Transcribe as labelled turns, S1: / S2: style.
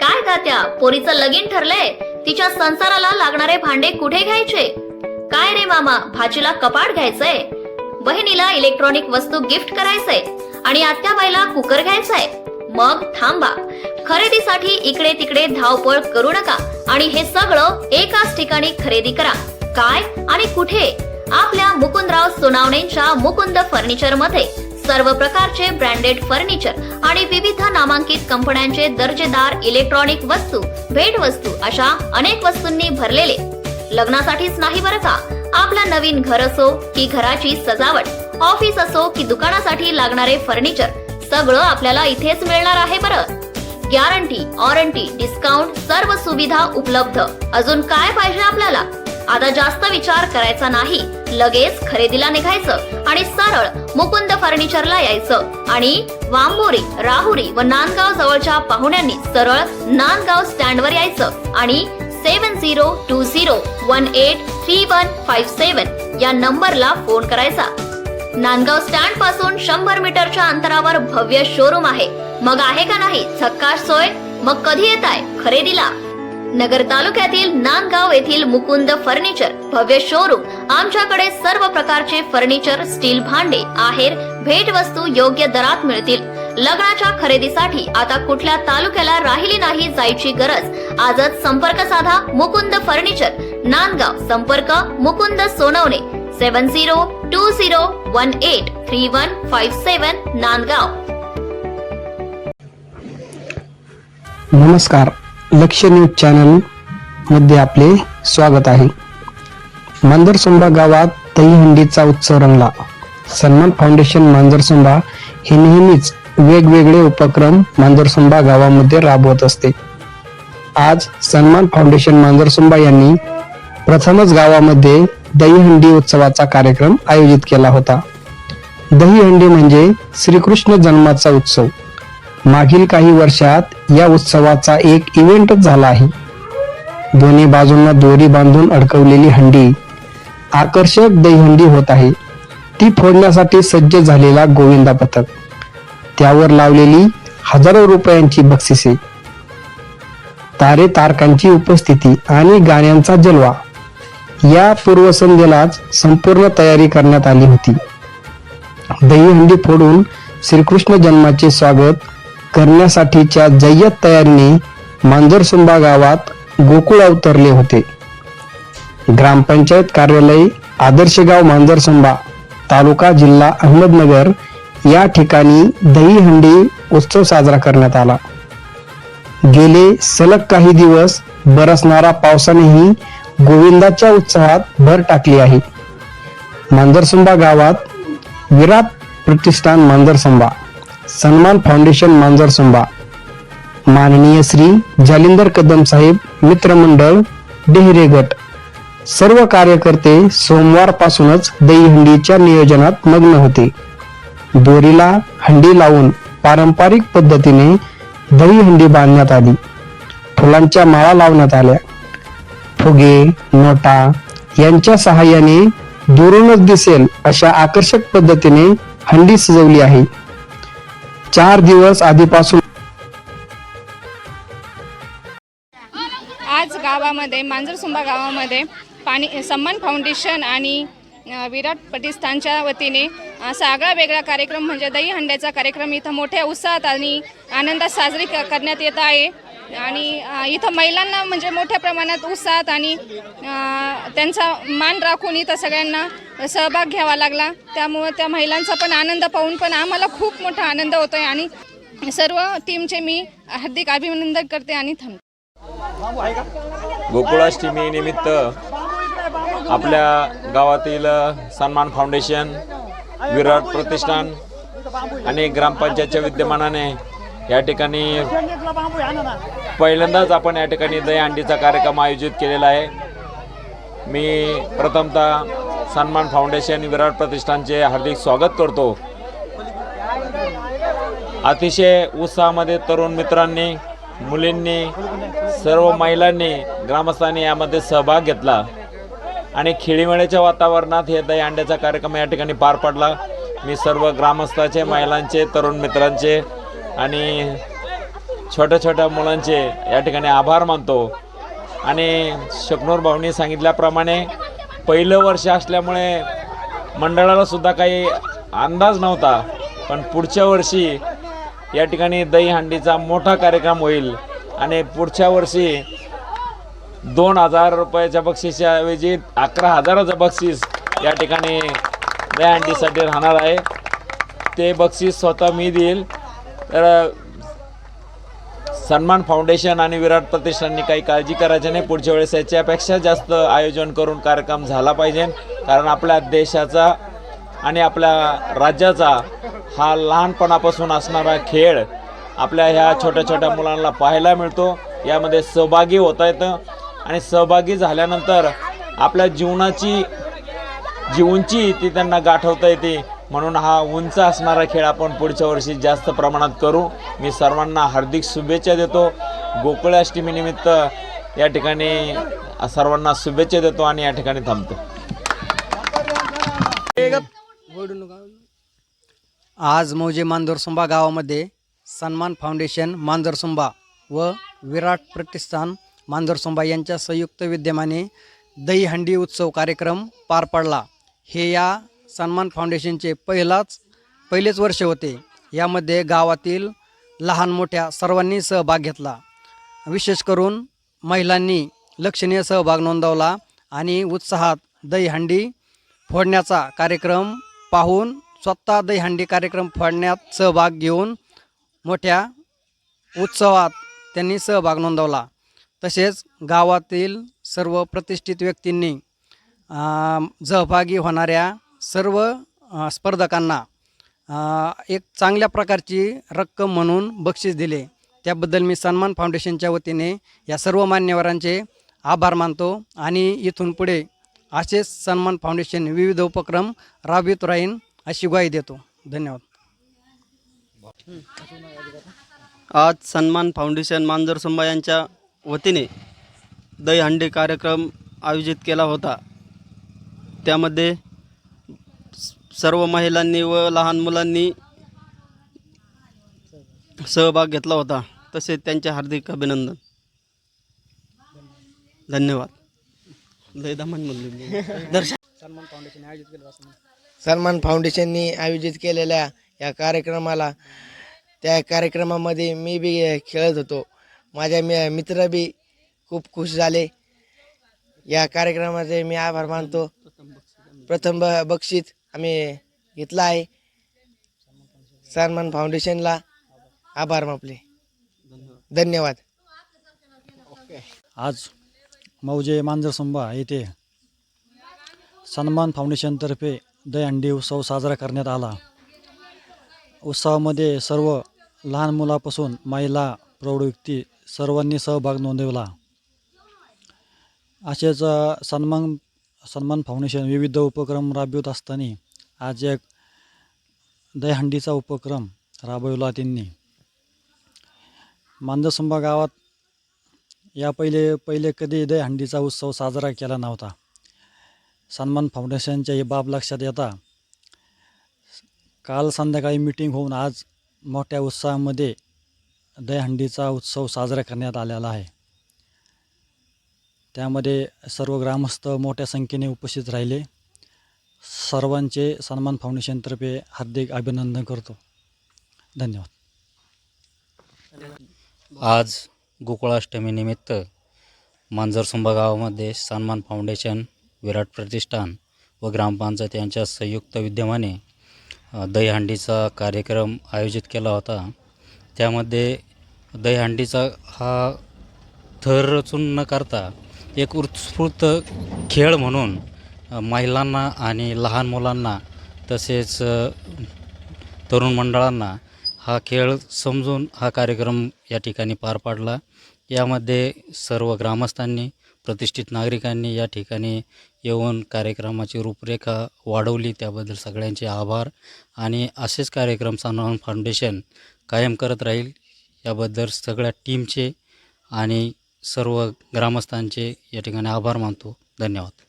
S1: काय गात्या पोरीचं लगीन ठरलंय? तिच्या संसाराला लागणारे भांडे कुठे घ्यायचे? काय रे मामा भाचीला कपाट घ्यायचंय? बहिणीला इलेक्ट्रॉनिक वस्तू गिफ्ट करायचंय आणि आत्याबाईला कुकर घ्यायचंय. मग थांबा. खरेदीसाठी इकडे तिकडे धावपळ करू नका आणि हे सगळं एकाच ठिकाणी खरेदी करा. काय आणि कुठे? आपल्या मुकुंदराव सोनावणेंच्या मुकुंद फर्निचरमध्ये सर्व प्रकारचे ब्रँडेड फर्निचर आणि विविध नामांकित कंपन्यांचे दर्जेदार इलेक्ट्रॉनिक वस्तू भेटवस्तू अशा अनेक वस्तूंनी भरलेले. लग्नासाठीच नाही बरं का? आपलं नवीन घर असो की घराची सजावट ऑफिस असो की दुकानासाठी लागणारे फर्निचर सगळं आपल्याला इथेच मिळणार आहे बरं. गॅरंटी वॉरंटी डिस्काउंट सर्व सुविधा उपलब्ध. अजून काय पाहिजे आपल्याला? आता जास्त विचार करायचा नाही. लगेच खरेदीला निघायचं आणि सरळ मुकुंद फर्निचरला यायचं. आणि वांबोरी राहुरी व नांदगाव जवळच्या पाहुण्यांनी सरळ नांदगाव स्टँडवर यायचं. आणि seven zero two zero one eight three one five seven या नंबरला फोन करायचा. नांदगाव स्टँडपासून शंभर मीटरच्या अंतरावर भव्य शोरूम आहे. मग आहे का नाही? झक्काश सोय. मग कधी येत आहे खरेदीला. नगर तालुक्यातील नांदगाव येथील मुकुंद फर्निचर भव्य शोरूम आमच्याकडे सर्व प्रकारचे फर्निचर स्टील भांडे आहेर भेटवस्तू योग्य दरात मिळतील. लग्नाच्या खरेदीसाठी आता कुठल्या तालुक्याला राहिली नाही जायची गरज? आजच संपर्क साधा मुकुंद फर्निचर. नांदगाव संपर्क Mukund Sonawane. Seven zero two zero one eight three one five seven Nandgaon.
S2: नमस्कार. लक्ष न्यूज चॅनलमध्ये आपले स्वागत आहे. मांजरसुंबा गावात दहीहंडीचा उत्सव रंगला. सन्मान फाउंडेशन मांजरसुंबा हे नेहमीच वेगवेगळे उपक्रम मांजरसुंबा गावामध्ये राबवत असते. आज सन्मान फाउंडेशन मांजरसुंबा यांनी प्रथमच गावामध्ये दहीहंडी उत्सवाचा कार्यक्रम आयोजित केला होता. दहीहंडी म्हणजे श्रीकृष्ण जन्माचा उत्सव. मागील काही वर्षात या उत्सवाचा एक इव्हेंटच झाला आहे. दोन्ही बाजूंना दोरी बांधून अडकवलेली हंडी आकर्षक दहीहंडी होत आहे. ती फोडण्यासाठी सज्ज झालेला गोविंदा पथक. त्यावर लावलेली हजारो रुपयांची बक्षिसे. तारे तारकांची उपस्थिती आणि गाण्यांचा जलवा. या पूर्वसंध्येलाच संपूर्ण तयारी करण्यात आली होती. दहीहंडी फोडून श्रीकृष्ण जन्माचे स्वागत करण्यासाठीच्या जय्यत तयारीने मांजरसुंबा गावात गोकुळ अवतरले होते. ग्रामपंचायत कार्यालय आदर्श गाव मांजरसुंबा तालुका जिल्हा अहमदनगर या ठिकाणी दहीहंडी उत्सव साजरा करण्यात आला. गेले सलग काही दिवस बरसणारा पावसानेही गोविंदाच्या उत्सवात भर टाकली आहे. मांजरसुंबा गावात विराट प्रतिष्ठान मांजरसंबा सन्मान फाउंडेशन मांजरसंबा माननीय श्री जालिंदर कदम साहेब मित्रमंडळ डेहरे गट. सर्व कार्यकर्ते सोमवारपासूनच दहीहंडीच्या नियोजनात मग्न होते. दोरीला हंडी लावून पारंपरिक पद्धतीने दहीहंडी बांधण्यात आली. फुलांच्या माळा लावण्यात आल्या. फुगे नोटा यांच्या सहाय्याने दुरूनच दिसेल अशा आकर्षक पद्धतीने हंडी सजवली आहे. चार दिवस आधीपासून
S3: आज गावामध्ये मांजरसुंबा गावामध्ये पाणी सन्मान फाउंडेशन आणि विराट प्रतिष्ठानच्या वतीने असा आगळा वेगळा कार्यक्रम म्हणजे दही हंड्याचा कार्यक्रम इथं मोठ्या उत्साहात आणि आनंदात साजरी क- करण्यात येत आहे. आणि इथं महिलांना म्हणजे मोठ्या प्रमाणात उत्साहात आणि त्यांचा मान राखून इथं सगळ्यांना सहभाग घ्यावा लागला. त्यामुळं त्या महिलांचा पण आनंद पाहून पण आम्हाला खूप मोठा आनंद होतो आहे आणि सर्व टीमचे मी हार्दिक अभिनंदन करते आणि थांबते.
S4: गोकुळाष्टमी निमित्त आपल्या गावातील सन्मान फाउंडेशन विराट प्रतिष्ठान आणि ग्रामपंचायतच्या विद्यमानाने या ठिकाणी पहिल्यांदाच आपण या ठिकाणी दहीहंडीचा कार्यक्रम आयोजित केलेला आहे. मी प्रथमतः सन्मान फाउंडेशन विराट प्रतिष्ठानचे हार्दिक स्वागत करतो. अतिशय उत्साहामध्ये तरुण मित्रांनी मुलींनी सर्व महिलांनी ग्रामस्थांनी यामध्ये सहभाग घेतला आणि खेळीमेळ्याच्या वातावरणात हे दही अंड्याचा कार्यक्रम या ठिकाणी पार पडला. मी सर्व ग्रामस्थाचे महिलांचे तरुण मित्रांचे आणि छोट्या छोट्या मुलांचे या ठिकाणी आभार मानतो. आणि शकनूर भाऊनी सांगितल्याप्रमाणे पहिलं वर्ष असल्यामुळे मंडळाला सुद्धा काही अंदाज नव्हता पण पुढच्या वर्षी या ठिकाणी दहीहंडीचा मोठा कार्यक्रम होईल. आणि पुढच्या वर्षी दोन हजार रुपयाच्या बक्षिसच्या अकरा हजाराचं बक्षीस या ठिकाणी दहीहंडीसाठी राहणार आहे. ते बक्षीस स्वतः मी देईल. तर सन्मान फाउंडेशन आणि विराट प्रतिष्ठाननी काही काळजी करायची नाही. पुढच्या वेळेस याच्यापेक्षा जास्त आयोजन करून कार्यक्रम झाला पाहिजे. कारण आपल्या देशाचा आणि आपल्या राज्याचा हा लहानपणापासून असणारा खेळ आपल्या ह्या छोट्या छोट्या मुलांना पाहायला मिळतो. यामध्ये सहभागी होता येतं. आणि सहभागी झाल्यानंतर आपल्या जीवनाची जीवनची ती त्यांना गाठवता येते. म्हणून हा उंच असणारा खेळ आपण पुढच्या वर्षी जास्त प्रमाणात करू. मी सर्वांना हार्दिक शुभेच्छा देतो. गोकुळाष्टमीनिमित्त या ठिकाणी सर्वांना शुभेच्छा देतो आणि या ठिकाणी थांबतो.
S5: आज मौजे मांजरसुंबा गावामध्ये सन्मान फाउंडेशन मांजरसुंबा व विराट प्रतिष्ठान मांजरसुंबा यांच्या संयुक्त विद्यमाने दहीहंडी उत्सव कार्यक्रम पार पडला. हे या सन्मान फाउंडेशनचे पहिलाच पहिलेच वर्ष होते. यामध्ये गावातील लहान मोठ्या सर्वांनी सहभाग घेतला. विशेष करून महिलांनी लक्षणीय सहभाग नोंदवला आणि उत्साहात दहीहंडी फोडण्याचा कार्यक्रम पाहून स्वतः दहीहंडी कार्यक्रम फोडण्यात सहभाग घेऊन मोठ्या उत्सवात त्यांनी सहभाग नोंदवला. तसेच गावातील सर्व प्रतिष्ठित व्यक्तींनी सहभागी होणाऱ्या सर्व स्पर्धकांना एक चांगल्या प्रकारची रक्कम म्हणून बक्षीस दिले. त्याबद्दल मी सन्मान फाउंडेशनच्या वतीने या सर्व मान्यवरांचे आभार मानतो आणि इथून पुढे असेच सन्मान फाउंडेशन विविध उपक्रम राबवित राहीन अशी ग्वाही देतो. धन्यवाद.
S6: आज सन्मान फाउंडेशन मांजरसुंबा यांच्या वतीने दहीहंडी कार्यक्रम आयोजित केला होता. त्यामध्ये सर्व महिलांनी व लहान मुलांनी सहभाग घेतला होता. तसेच त्यांचे हार्दिक अभिनंदन. धन्यवाद. लय दमान म्हणले दर्शन
S7: सन्मान फाउंडेशननी आयोजित केलेल्या या कार्यक्रमाला त्या कार्यक्रमामध्ये मी बी खेळत होतो. माझ्या मी मित्र बी खूप खुश झाले. या कार्यक्रमाचे मी आभार मानतो. प्रथम बक्षीस आम्ही घेतला आहे. सन्मान फाउंडेशनला आभार मापले धन्यवाद.
S8: आज मौजे मांजरसंबा येथे सन्मान फाउंडेशनतर्फे दहीहंडी उत्सव साजरा करण्यात आला. उत्सवामध्ये सर्व लहान मुलापासून महिला प्रौढ व्यक्ती सर्वांनी सहभाग नोंदवला. असेच सन्मान सन्मान फाउंडेशन विविध उपक्रम राबवित असताना आज एक दहीहंडीचा उपक्रम राबविला त्यांनी. मांजरसंबा गावात या पहिले पहिले कधी दहीहंडीचा उत्सव साजरा केला नव्हता. सन्मान फाउंडेशनच्या ही बाब लक्षात येता काल संध्याकाळी मिटिंग होऊन आज मोठ्या उत्साहामध्ये दहीहंडीचा उत्सव साजरा करण्यात आलेला आहे. त्यामध्ये सर्व ग्रामस्थ मोठ्या संख्येने उपस्थित राहिले. सर्वांचे सन्मान फाउंडेशनतर्फे हार्दिक अभिनंदन करतो. धन्यवाद.
S9: आज गोकुळाष्टमीनिमित्त मांजरसुंबा गावामध्ये सन्मान फाउंडेशन विराट प्रतिष्ठान व ग्रामपंचायत यांच्या संयुक्त विद्यमाने दहीहंडीचा कार्यक्रम आयोजित केला होता. त्यामध्ये दहीहंडीचा हा थर रचून न करता एक उत्स्फूर्त खेळ म्हणून महिलांना आणि लहान मुलांना तसेच तरुण मंडळांना हा खेळ समजून हा कार्यक्रम या ठिकाणी पार पाडला. यामध्ये सर्व ग्रामस्थांनी प्रतिष्ठित नागरिकांनी या ठिकाणी येऊन कार्यक्रमाची रूपरेखा वाढवली. त्याबद्दल सगळ्यांचे आभार आणि असेच कार्यक्रम सानवान फाउंडेशन कायम करत राहील. याबद्दल सगळ्या टीमचे आणि सर्व ग्रामस्थांचे या ठिकाणी आभार मानतो. धन्यवाद.